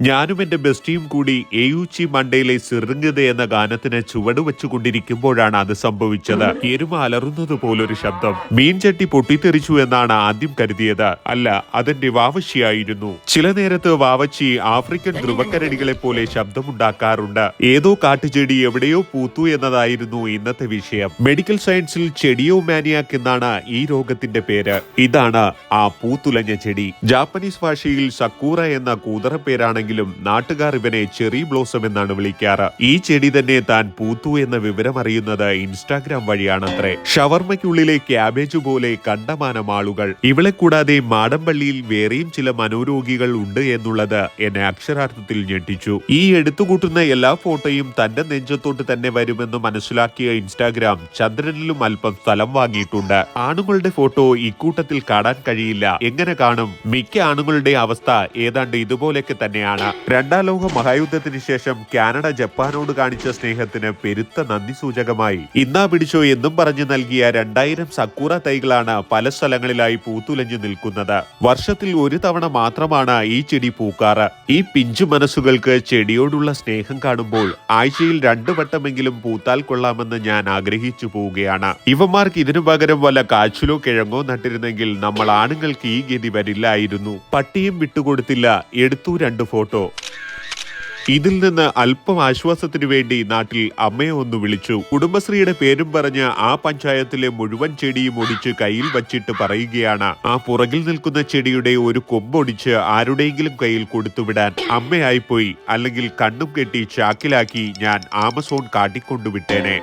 ഞാനും എന്റെ ബെസ്റ്റിയും കൂടി എയുച്ചി മണ്ടയിലെ സിറിങ്ങത് എന്ന ഗാനത്തിന് ചുവട് വെച്ചുകൊണ്ടിരിക്കുമ്പോഴാണ് അത് സംഭവിച്ചത്. എരുമ അലറുന്നത് പോലൊരു ശബ്ദം. മീൻചട്ടി പൊട്ടിത്തെറിച്ചു എന്നാണ് ആദ്യം കരുതിയത്. അല്ല അതെന്റെ വാവച്ചിയായിരുന്നു. ചില നേരത്ത് വാവച്ചി ആഫ്രിക്കൻ ധ്രുവക്കരടികളെ പോലെ ശബ്ദമുണ്ടാക്കാറുണ്ട്. ഏതോ കാട്ടുചെടി എവിടെയോ പൂത്തു എന്നതായിരുന്നു ഇന്നത്തെ വിഷയം. മെഡിക്കൽ സയൻസിൽ ചെടിയോ മാനിയാക്ക് എന്നാണ് ഈ രോഗത്തിന്റെ പേര്. ഇതാണ് ആ പൂത്തുലഞ്ഞ ചെടി. ജാപ്പനീസ് ഭാഷയിൽ സക്കൂറ എന്ന കൂതറ പേരാണെങ്കിലും നാട്ടുകാർ ഇവനെ ചെറി ബ്ലോസം എന്നാണ് വിളിക്കാറ്. ഈ ചെടി തന്നെ താൻ പൂത്തു എന്ന വിവരം അറിയുന്നത് ഇൻസ്റ്റാഗ്രാം വഴിയാണത്രേ. ഷവർമ്മയ്ക്കുള്ളിലെ ക്യാബേജ് പോലെ കണ്ടമാനം ആളുകൾ. ഇവളെ കൂടാതെ മാടമ്പള്ളിയിൽ വേറെയും ചില മനോരോഗികൾ ഉണ്ട് എന്നുള്ളത് എന്നെ അക്ഷരാർത്ഥത്തിൽ ഞെട്ടിച്ചു. ഈ എടുത്തുകൂട്ടുന്ന എല്ലാ ഫോട്ടോയും തന്റെ നെഞ്ചത്തോട്ട് തന്നെ വരുമെന്ന് മനസ്സിലാക്കിയ ഇൻസ്റ്റാഗ്രാം ചന്ദ്രനിലും അല്പം സ്ഥലം വാങ്ങിയിട്ടുണ്ട്. ആണുങ്ങളുടെ ഫോട്ടോ ഇക്കൂട്ടത്തിൽ കാണാൻ കഴിയില്ല. എങ്ങനെ കാണും? മിക്ക ആണുങ്ങളുടെ അവസ്ഥ ഏതാണ്ട് ഇതുപോലെയൊക്കെ തന്നെയാണ്. രണ്ടാം ലോക മഹായുദ്ധത്തിന് ശേഷം കാനഡ ജപ്പാനോട് കാണിച്ച സ്നേഹത്തിന് പെരുത്ത നന്ദി സൂചകമായി. ഇന്നാ പിടിച്ചോ എന്നും പറഞ്ഞു നൽകിയ രണ്ടായിരം സക്കൂറ തൈകളാണ് പല സ്ഥലങ്ങളിലായി പൂത്തുലഞ്ഞു നിൽക്കുന്നത്. വർഷത്തിൽ ഒരു തവണ മാത്രമാണ് ഈ ചെടി പൂക്കാറ്. ഈ പിഞ്ചു മനസ്സുകൾക്ക് ചെടിയോടുള്ള സ്നേഹം കാണുമ്പോൾ ആഴ്ചയിൽ രണ്ടു വട്ടമെങ്കിലും പൂത്താൽ കൊള്ളാമെന്ന് ഞാൻ ആഗ്രഹിച്ചു പോവുകയാണ്. ഇവന്മാർക്ക് ഇതിനു പകരം വല്ല കാച്ചിലോ കിഴങ്ങോ നട്ടിരുന്നെങ്കിൽ നമ്മൾ ആണുങ്ങൾക്ക് ഈ ഗതി വരില്ലായിരുന്നു. പട്ടിയും വിട്ടുകൊടുത്തില്ല. എടുത്തു രണ്ട് ഫോട്ടോ ഇതിൽ നിന്ന് അല്പം ആശ്വാസത്തിനു വേണ്ടി നാട്ടിൽ അമ്മയെ ഒന്ന് വിളിച്ചു. കുടുംബശ്രീയുടെ പേരും പറഞ്ഞ് ആ പഞ്ചായത്തിലെ മുഴുവൻ ചെടിയും ഒടിച്ച് കയ്യിൽ വച്ചിട്ട് പറയുകയാണ് ആ പുറകിൽ നിൽക്കുന്ന ചെടിയുടെ ഒരു കൊമ്പൊടിച്ച് ആരുടെയെങ്കിലും കയ്യിൽ കൊടുത്തുവിടാൻ അമ്മയായിപ്പോയി. അല്ലെങ്കിൽ കണ്ണും കെട്ടി ചാക്കിലാക്കി ഞാൻ ആമസോൺ കാട്ടിക്കൊണ്ടുവിട്ടേനെ